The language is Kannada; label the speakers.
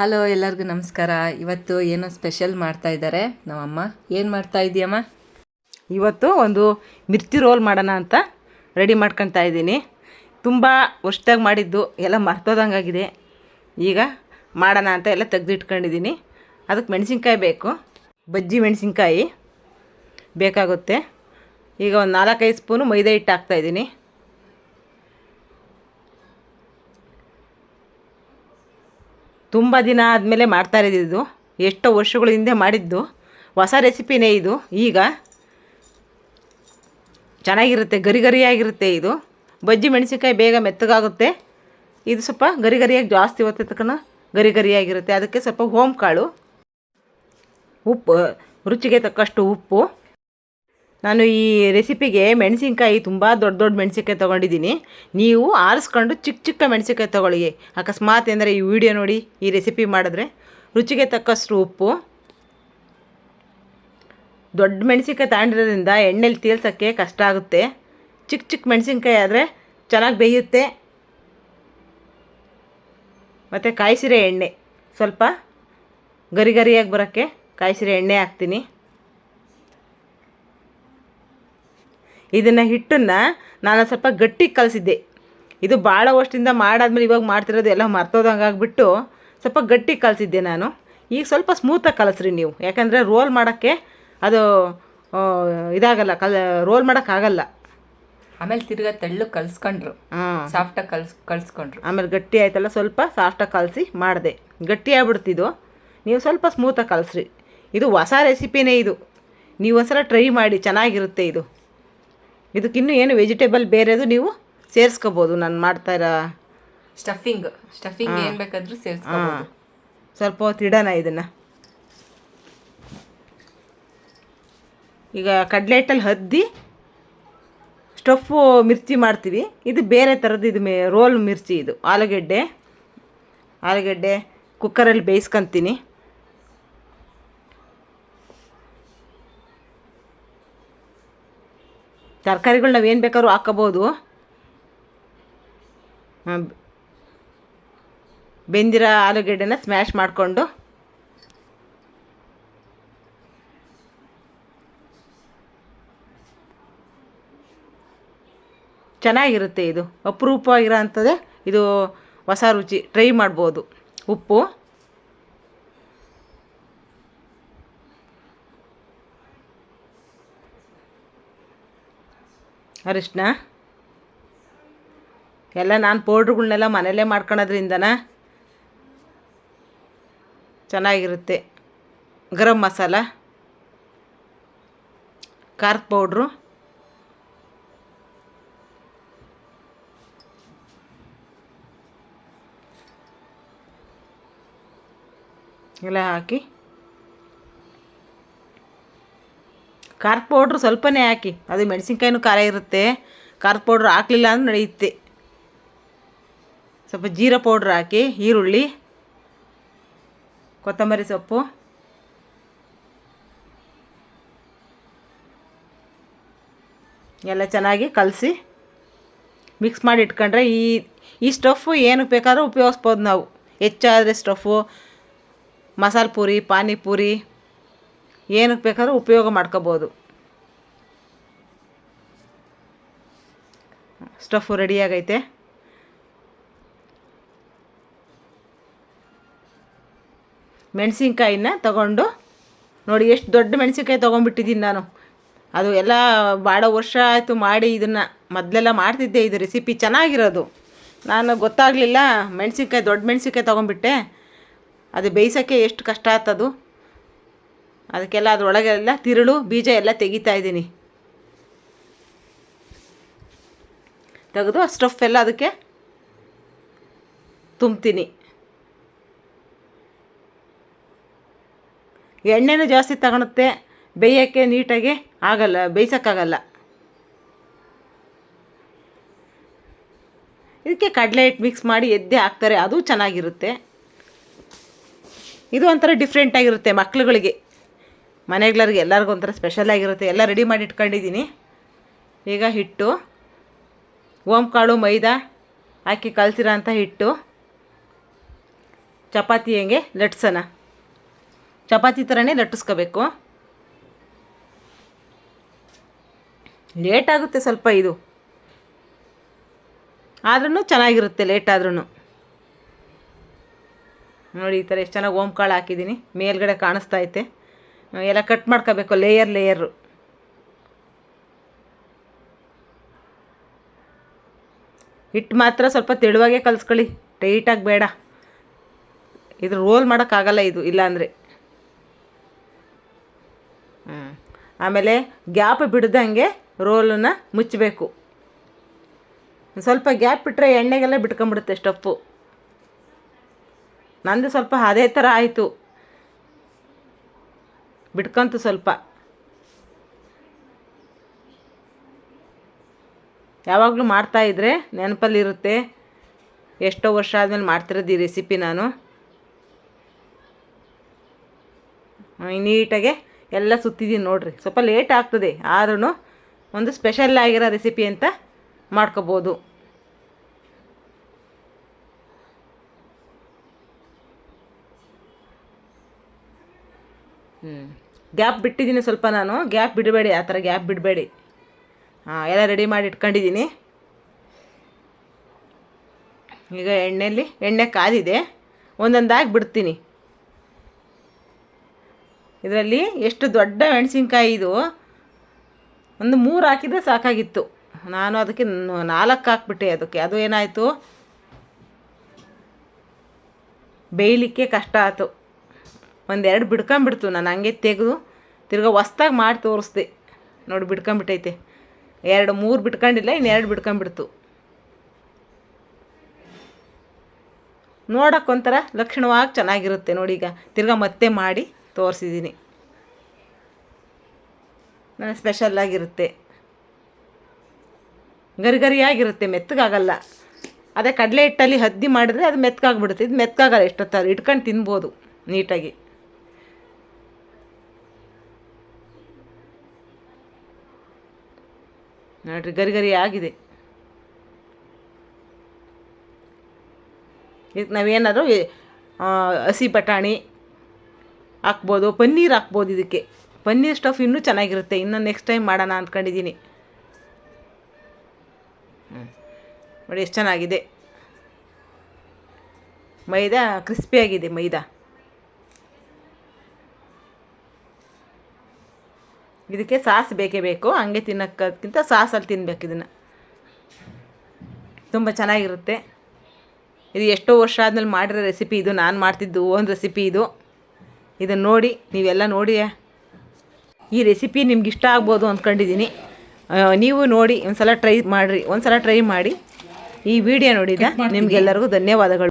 Speaker 1: ಹಲೋ ಎಲ್ಲರಿಗೂ ನಮಸ್ಕಾರ. ಇವತ್ತು ಏನೋ ಸ್ಪೆಷಲ್ ಮಾಡ್ತಾ ಇದ್ದಾರೆ? ನಮ್ಮಮ್ಮ, ಏನು ಮಾಡ್ತಾ ಇದೆಯಮ್ಮ
Speaker 2: ಇವತ್ತು ಒಂದು ಮಿರ್ಚಿ ರೋಲ್ ಮಾಡೋಣ ಅಂತ ರೆಡಿ ಮಾಡ್ಕೊತಾ ಇದ್ದೀನಿ. ತುಂಬ ವರ್ಷದಾಗ ಮಾಡಿದ್ದು, ಎಲ್ಲ ಮರ್ತೋದಂಗಾಗಿದೆ ಈಗ ಮಾಡೋಣ ಅಂತ ಎಲ್ಲ ತೆಗೆದಿಟ್ಕೊಂಡಿದ್ದೀನಿ. ಅದಕ್ಕೆ ಮೆಣಸಿನ್ಕಾಯಿ ಬೇಕು. ಬಜ್ಜಿ ಮೆಣಸಿನ್ಕಾಯಿ ಬೇಕಾಗುತ್ತೆ. ಈಗ ಒಂದು ನಾಲ್ಕೈದು ಸ್ಪೂನು ಮೈದಾ ಹಿಟ್ಟು ಹಾಕ್ತಾಯಿದ್ದೀನಿ ತುಂಬ ದಿನ ಆದಮೇಲೆ ಮಾಡ್ತಾ ಇದ್ದಿದ್ದು. ಎಷ್ಟೋ ವರ್ಷಗಳ ಹಿಂದೆ ಮಾಡಿದ್ದು. ಹೊಸ ರೆಸಿಪಿನೇ ಇದು. ಈಗ ಚೆನ್ನಾಗಿರುತ್ತೆ ಗರಿ ಗರಿಯಾಗಿರುತ್ತೆ ಇದು. ಬಜ್ಜಿ ಮೆಣಸಿನ್ಕಾಯಿ ಬೇಗ ಮೆತ್ತಗಾಗುತ್ತೆ. ಇದು ಸ್ವಲ್ಪ ಗರಿ ಗರಿಯಾಗಿ ಜಾಸ್ತಿ ಹೊತ್ತೆ ತಕ್ಕನ ಗರಿ ಗರಿಯಾಗಿರುತ್ತೆ ಅದಕ್ಕೆ ಸ್ವಲ್ಪ ಹೋಮ್ ಕಾಳು, ಉಪ್ಪು, ರುಚಿಗೆ ತಕ್ಕಷ್ಟು ಉಪ್ಪು. ನಾನು ಈ ರೆಸಿಪಿಗೆ ಮೆಣಸಿನ್ಕಾಯಿ ತುಂಬ ದೊಡ್ಡ ದೊಡ್ಡ ಮೆಣಸಿನ್ಕಾಯಿ ತೊಗೊಂಡಿದ್ದೀನಿ. ನೀವು ಆರಿಸ್ಕೊಂಡು ಚಿಕ್ಕ ಚಿಕ್ಕ ಮೆಣಸಿನ್ಕಾಯಿ ತೊಗೊಳ್ಳಿ. ಅಕಸ್ಮಾತ್ ಅಂದರೆ ಈ ವಿಡಿಯೋ ನೋಡಿ, ಈ ರೆಸಿಪಿ ಮಾಡಿದ್ರೆ ರುಚಿಗೆ ತಕ್ಕಷ್ಟು ಉಪ್ಪು. ದೊಡ್ಡ ಮೆಣಸಿನ್ಕಾಯಿ ತಗೊಂಡಿರೋದ್ರಿಂದ ಎಣ್ಣೆಲಿ ತೇಲ್ಸೋಕ್ಕೆ ಕಷ್ಟ ಆಗುತ್ತೆ. ಚಿಕ್ಕ ಚಿಕ್ಕ ಮೆಣಸಿನಕಾಯಿ ಆದರೆ ಚೆನ್ನಾಗಿ ಬೇಯುತ್ತೆ. ಮತ್ತು ಕಾಯಿಸಿರೆ ಎಣ್ಣೆ. ಸ್ವಲ್ಪ ಗರಿ ಗರಿಯಾಗಿ ಬರೋಕ್ಕೆ ಕಾಯಿಸಿರೆ ಎಣ್ಣೆ ಹಾಕ್ತೀನಿ. ಇದನ್ನು ಹಿಟ್ಟನ್ನು ನಾನು ಸ್ವಲ್ಪ ಗಟ್ಟಿ ಕಲಿಸಿದ್ದೆ. ಇದು ಭಾಳ ವರ್ಷದಿಂದ ಮಾಡಾದ್ಮೇಲೆ ಇವಾಗ ಮಾಡ್ತಿರೋದು ಎಲ್ಲ ಮರ್ತೋದಂಗೆ ಆಗಿಬಿಟ್ಟು ಸ್ವಲ್ಪ ಗಟ್ಟಿ ಕಲಿಸಿದ್ದೆ ನಾನು. ಈಗ ಸ್ವಲ್ಪ ಸ್ಮೂತಾಗಿ ಕಲಸ್ರಿ ನೀವು. ಯಾಕಂದರೆ ರೋಲ್ ಮಾಡೋಕ್ಕೆ ಅದು ಇದಾಗಲ್ಲ ಕಲ್ ರೋಲ್ ಮಾಡೋಕ್ಕಾಗಲ್ಲ
Speaker 1: ಆಮೇಲೆ ತಿರ್ಗಾ ತೆಳ್ಳು ಕಲ್ಸ್ಕೊಂಡ್ರು.
Speaker 2: ಹಾಂ.
Speaker 1: ಸಾಫ್ಟಾಗಿ ಕಲ್ಸ್ ಕಲಿಸ್ಕೊಂಡ್ರು.
Speaker 2: ಆಮೇಲೆ ಗಟ್ಟಿ ಆಯ್ತಲ್ಲ ಸ್ವಲ್ಪ ಸಾಫ್ಟಾಗಿ ಕಲಸಿ ಮಾಡಿದೆ. ಗಟ್ಟಿ ಆಗ್ಬಿಡ್ತಿದ್ದು ನೀವು ಸ್ವಲ್ಪ ಸ್ಮೂತಾಗಿ ಕಲಸ್ರಿ. ಇದು ಹೊಸ ರೆಸಿಪಿನೇ ಇದು. ನೀವು ಒಂದ್ಸಲ ಟ್ರೈ ಮಾಡಿ ಚೆನ್ನಾಗಿರುತ್ತೆ ಇದು. ಇದಕ್ಕಿನ್ನೂ ಏನು ವೆಜಿಟೇಬಲ್ ಬೇರೆದು ನೀವು ಸೇರಿಸ್ಕೋಬೋದು. ನಾನು ಮಾಡ್ತಾ ಇರೋ
Speaker 1: ಸ್ಟಫಿಂಗ್ ಸ್ಟಫಿಂಗ್ ಏನು ಬೇಕಾದರೂ
Speaker 2: ಹಾಂ.
Speaker 1: ಸೇರಿಸ್ಕೋಬೋದು
Speaker 2: ಸ್ವಲ್ಪ ಹೊತ್ತು ಇಡೋಣ ಇದನ್ನು. ಈಗ ಕಡಲೆ ಹಿಟ್ಟಲ್ಲಿ ಹದ್ದಿ ಸ್ಟಫು ಮಿರ್ಚಿ ಮಾಡ್ತೀವಿ. ಇದು ಬೇರೆ ಥರದ್ದು ಇದು ಮೇ ರೋಲ್ ಮಿರ್ಚಿ ಇದು. ಆಲೂಗೆಡ್ಡೆ. ಆಲೂಗೆಡ್ಡೆ ಕುಕ್ಕರಲ್ಲಿ ಬೇಯಿಸ್ಕೊತೀನಿ. ತರಕಾರಿಗಳು ನಾವು ಏನು ಬೇಕಾದ್ರೂ ಹಾಕೋಬೋದು ಬೆಂದಿರೋ ಆಲೂಗೆಡ್ಡೆನ ಸ್ಮ್ಯಾಶ್ ಮಾಡಿಕೊಂಡು. ಚೆನ್ನಾಗಿರುತ್ತೆ ಇದು. ಅಪರೂಪವಾಗಿರೋ ಅಂಥದ್ದೇ ಇದು ಹೊಸ ರುಚಿ. ಟ್ರೈ ಮಾಡ್ಬೋದು. ಉಪ್ಪು. ಅರಿಶಿನ ಎಲ್ಲ ನಾನು ಪೌಡ್ರ್ಗಳನ್ನೆಲ್ಲ ಮನೆಯಲ್ಲೇ ಮಾಡ್ಕೊಳೋದ್ರಿಂದನ? ಚೆನ್ನಾಗಿರುತ್ತೆ. ಗರಂ ಮಸಾಲ? ಖಾರದ ಪೌಡ್ರು ಎಲ್ಲ ಹಾಕಿ ಖಾರದ ಪೌಡ್ರ್ ಸ್ವಲ್ಪನೇ ಹಾಕಿ. ಅದು ಮೆಣಸಿನ್ಕಾಯಿನೂ ಖಾರ ಇರುತ್ತೆ. ಖಾರದ ಪೌಡ್ರ್ ಹಾಕಲಿಲ್ಲ ಅಂದ್ರೆ ನಡೆಯುತ್ತೆ. ಸ್ವಲ್ಪ ಜೀರಾ ಪೌಡ್ರ್ ಹಾಕಿ, ಈರುಳ್ಳಿ, ಕೊತ್ತಂಬರಿ ಸೊಪ್ಪು. ಎಲ್ಲ ಚೆನ್ನಾಗಿ ಕಲಸಿ ಮಿಕ್ಸ್ ಮಾಡಿ ಇಟ್ಕೊಂಡ್ರೆ ಈ ಈ ಸ್ಟಫು ಏನಕ್ಕೆ ಬೇಕಾದ್ರೂ ಉಪಯೋಗಿಸ್ಬೋದು ನಾವು. ಹೆಚ್ಚಾದರೆ ಸ್ಟಫು ಮಸಾಲೆ ಪೂರಿ, ಪಾನಿಪೂರಿ ಏನಕ್ಕೆ ಬೇಕಾದ್ರೂ ಉಪಯೋಗ ಮಾಡ್ಕೋಬೋದು. ಸ್ಟಫು ರೆಡಿಯಾಗೈತೆ ಮೆಣಸಿನ್ಕಾಯಿನ ತಗೊಂಡು ನೋಡಿ ಎಷ್ಟು ದೊಡ್ಡ ಮೆಣಸಿನ್ಕಾಯಿ ತೊಗೊಂಡ್ಬಿಟ್ಟಿದ್ದೀನಿ ನಾನು. ಅದು ಎಲ್ಲ ಭಾಳ ವರ್ಷ ಆಯಿತು ಮಾಡಿ ಇದನ್ನು ಮೊದಲೆಲ್ಲ ಮಾಡ್ತಿದ್ದೆ ಇದು ರೆಸಿಪಿ ಚೆನ್ನಾಗಿರೋದು. ನಾನು ಗೊತ್ತಾಗಲಿಲ್ಲ ಮೆಣಸಿನ್ಕಾಯಿ ದೊಡ್ಡ ಮೆಣಸಿನ್ಕಾಯಿ ತೊಗೊಂಡ್ಬಿಟ್ಟೆ. ಅದು ಬೇಯಿಸೋಕ್ಕೆ ಎಷ್ಟು ಕಷ್ಟ ಆಗ್ತದು ಅದಕ್ಕೆಲ್ಲ ಅದರೊಳಗೆಲ್ಲ ತಿರುಳು, ಬೀಜ ಎಲ್ಲ ತೆಗಿತಾ ಇದ್ದೀನಿ. ತೆಗೆದು ಆ ಸ್ಟಫ್ ಎಲ್ಲ ಅದಕ್ಕೆ ತುಂಬ್ತೀನಿ. ಎಣ್ಣೆನೂ ಜಾಸ್ತಿ ತಗೊಳುತ್ತೆ, ಬೇಯೋಕ್ಕೆ ನೀಟಾಗಿ ಆಗಲ್ಲ, ಬೇಯಿಸೋಕ್ಕಾಗಲ್ಲ. ಇದಕ್ಕೆ ಕಡಲೆ ಹಿಟ್ಟು ಮಿಕ್ಸ್ ಮಾಡಿ ಎದ್ದೆ ಹಾಕ್ತಾರೆ, ಅದು ಚೆನ್ನಾಗಿರುತ್ತೆ. ಇದು ಒಂಥರ ಡಿಫ್ರೆಂಟಾಗಿರುತ್ತೆ ಮಕ್ಳುಗಳಿಗೆ. ಮನೆಗಳರಿಗೆ ಎಲ್ಲರಿಗೂ ಒಂಥರ ಸ್ಪೆಷಲ್ ಆಗಿರುತ್ತೆ. ಎಲ್ಲ ರೆಡಿ ಮಾಡಿ ಇಟ್ಕೊಂಡಿದ್ದೀನಿ ಈಗ ಹಿಟ್ಟು ಓಮ್ ಕಾಳು ಮೈದಾ ಹಾಕಿ ಕಲಸಿರೋ ಅಂಥ ಹಿಟ್ಟು, ಚಪಾತಿ ಹೆಂಗೆ ಲಟ್ಸೋಣ. ಚಪಾತಿ ಥರನೇ ಲಟ್ಟಿಸ್ಕೋಬೇಕು ಲೇಟ್ ಆಗುತ್ತೆ ಸ್ವಲ್ಪ ಇದು. ಆದ್ರೂ ಚೆನ್ನಾಗಿರುತ್ತೆ ಲೇಟ್ ಆದ್ರೂ ನೋಡಿ ಈ ಥರ ಎಷ್ಟು ಚೆನ್ನಾಗಿ ಓಮ್ ಕಾಳು ಹಾಕಿದ್ದೀನಿ ಮೇಲ್ಗಡೆ ಕಾಣಿಸ್ತಾ ಐತೆ. ಎಲ್ಲ ಕಟ್ ಮಾಡ್ಕೋಬೇಕು ಲೇಯರ್ ಲೇಯರು ಹಿಟ್ಟು ಮಾತ್ರ ಸ್ವಲ್ಪ ತೆಳುವಾಗೆ ಕಲಿಸ್ಕೊಳ್ಳಿ ಟೈಟಾಗಿ ಬೇಡ. ಇದು ರೋಲ್ ಮಾಡೋಕ್ಕಾಗಲ್ಲ ಇದು, ಇಲ್ಲಾಂದರೆ. ಹ್ಞೂ ಆಮೇಲೆ ಗ್ಯಾಪ್ ಬಿಡ್ದಂಗೆ ರೋಲನ್ನ ಮುಚ್ಚಬೇಕು ಸ್ವಲ್ಪ ಗ್ಯಾಪ್ ಬಿಟ್ಟರೆ ಎಣ್ಣೆಗೆಲ್ಲ ಬಿಟ್ಕೊಂಬಿಡುತ್ತೆ ಸ್ಟಪ್ಪು ನಂದು ಸ್ವಲ್ಪ ಅದೇ ಥರ ಆಯಿತು. ಬಿಟ್ಕೊಂತು ಸ್ವಲ್ಪ. ಯಾವಾಗಲೂ ಮಾಡ್ತಾಯಿದ್ರೆ ನೆನಪಲ್ಲಿರುತ್ತೆ. ಎಷ್ಟೋ ವರ್ಷ ಆದಮೇಲೆ ಮಾಡ್ತಿರೋದು ಈ ರೆಸಿಪಿ ನಾನು. ನೀಟಾಗೆ ಎಲ್ಲ ಸುತ್ತಿದ್ದೀನಿ ನೋಡಿರಿ. ಸ್ವಲ್ಪ ಲೇಟ್ ಆಗ್ತದೆ. ಆದ್ರೂ ಒಂದು ಸ್ಪೆಷಲ್ ಆಗಿರೋ ರೆಸಿಪಿ ಅಂತ ಮಾಡ್ಕೋಬೋದು. ಹ್ಞೂ ಗ್ಯಾಪ್ ಬಿಟ್ಟಿದ್ದೀನಿ ಸ್ವಲ್ಪ ನಾನು. ಗ್ಯಾಪ್ ಬಿಡಬೇಡಿ, ಆ ಥರ ಗ್ಯಾಪ್ ಬಿಡಬೇಡಿ. ಹಾಂ, ಎಲ್ಲ ರೆಡಿ ಮಾಡಿ ಇಟ್ಕೊಂಡಿದ್ದೀನಿ. ಈಗ ಎಣ್ಣೆಯಲ್ಲಿ, ಎಣ್ಣೆ ಕಾದಿದೆ. ಒಂದೊಂದಾಗಿ ಬಿಡ್ತೀನಿ. ಇದರಲ್ಲಿ ಎಷ್ಟು ದೊಡ್ಡ ಮೆಣಸಿನ್ಕಾಯಿ ಇದು. ಒಂದು ಮೂರು ಹಾಕಿದರೆ ಸಾಕಾಗಿತ್ತು. ನಾನು ಅದಕ್ಕೆ ನಾಲ್ಕು ಹಾಕ್ಬಿಟ್ಟೆ ಅದಕ್ಕೆ. ಅದು ಏನಾಯಿತು? ಬೇಯಲಿಕ್ಕೆ ಕಷ್ಟ ಆಯ್ತು ಒಂದೆರಡು ಬಿಡ್ಕೊಂಬಿಡ್ತು. ನಾನು ಹಂಗೆ ತೆಗೆದು ತಿರ್ಗಾ ಹೊಸ್ದಾಗಿ ಮಾಡಿ ತೋರಿಸ್ದೆ. ನೋಡಿ ಬಿಡ್ಕೊಂಬಿಟ್ಟೈತೆ. ಎರಡು, ಮೂರು ಬಿಟ್ಕೊಂಡಿಲ್ಲ, ಇನ್ನು ಎರಡು ಬಿಡ್ಕೊಂಬಿಡ್ತು. ನೋಡೋಕ್ಕೊಂಥರ ಲಕ್ಷಣವಾಗಿ ಚೆನ್ನಾಗಿರುತ್ತೆ. ನೋಡಿ ಈಗ ತಿರ್ಗಾ ಮತ್ತೆ ಮಾಡಿ ತೋರಿಸಿದ್ದೀನಿ ನಾನು ಸ್ಪೆಷಲ್ಲಾಗಿರುತ್ತೆ ಗರಿ ಗರಿಯಾಗಿರುತ್ತೆ ಮೆತ್ತಗಾಗಲ್ಲ. ಅದೇ ಕಡಲೆ ಹಿಟ್ಟಲ್ಲಿ ಹದ್ದಿ ಮಾಡಿದ್ರೆ ಅದು ಮೆತ್ತಗಾಗ್ಬಿಡುತ್ತೆ. ಇದು ಮೆತ್ತಗಾಗಲ್ಲ ಎಷ್ಟೊತ್ತಾದ್ರು ಇಟ್ಕೊಂಡು ತಿನ್ಬೋದು ನೀಟಾಗಿ. ನೋಡ್ರಿ, ಗರಿ ಗರಿ ಆಗಿದೆ. ಇದಕ್ಕೆ ನಾವೇನಾದರೂ ಹಸಿ ಬಟಾಣಿ ಹಾಕ್ಬೋದು, ಪನ್ನೀರ್ ಹಾಕ್ಬೋದು ಇದಕ್ಕೆ. ಪನ್ನೀರ್ ಸ್ಟಫ್ ಇನ್ನೂ ಚೆನ್ನಾಗಿರುತ್ತೆ, ಇನ್ನೂ ನೆಕ್ಸ್ಟ್ ಟೈಮ್ ಮಾಡೋಣ ಅಂದ್ಕೊಂಡಿದ್ದೀನಿ ನೋಡಿ, ಎಷ್ಟು ಚೆನ್ನಾಗಿದೆ. ಮೈದಾ ಕ್ರಿಸ್ಪಿಯಾಗಿದೆ ಮೈದಾ. ಇದಕ್ಕೆ ಸಾಸ್ ಬೇಕೇ ಬೇಕು. ಹಂಗೆ ತಿನ್ನೋಕ್ಕಿಂತ ಸಾಸಲ್ಲಿ ತಿನ್ಬೇಕು ಇದನ್ನು. ತುಂಬ ಚೆನ್ನಾಗಿರುತ್ತೆ. ಇದು ಎಷ್ಟೋ ವರ್ಷ ಆದಮೇಲೆ ಮಾಡಿರೋ ರೆಸಿಪಿ ಇದು. ನಾನು ಮಾಡ್ತಿದ್ದು ಒಂದು ರೆಸಿಪಿ ಇದು. ಇದನ್ನು ನೋಡಿ ನೀವೆಲ್ಲ ನೋಡಿ. ಈ ರೆಸಿಪಿ ನಿಮ್ಗೆ ಇಷ್ಟ ಆಗ್ಬೋದು ಅಂದ್ಕೊಂಡಿದ್ದೀನಿ ನೀವು ನೋಡಿ ಒಂದು ಸಲ ಟ್ರೈ ಮಾಡಿರಿ. ಒಂದು ಸಲ ಟ್ರೈ ಮಾಡಿ. ಈ ವಿಡಿಯೋ ನೋಡಿದ ನಿಮಗೆಲ್ಲರಿಗೂ ಧನ್ಯವಾದಗಳು.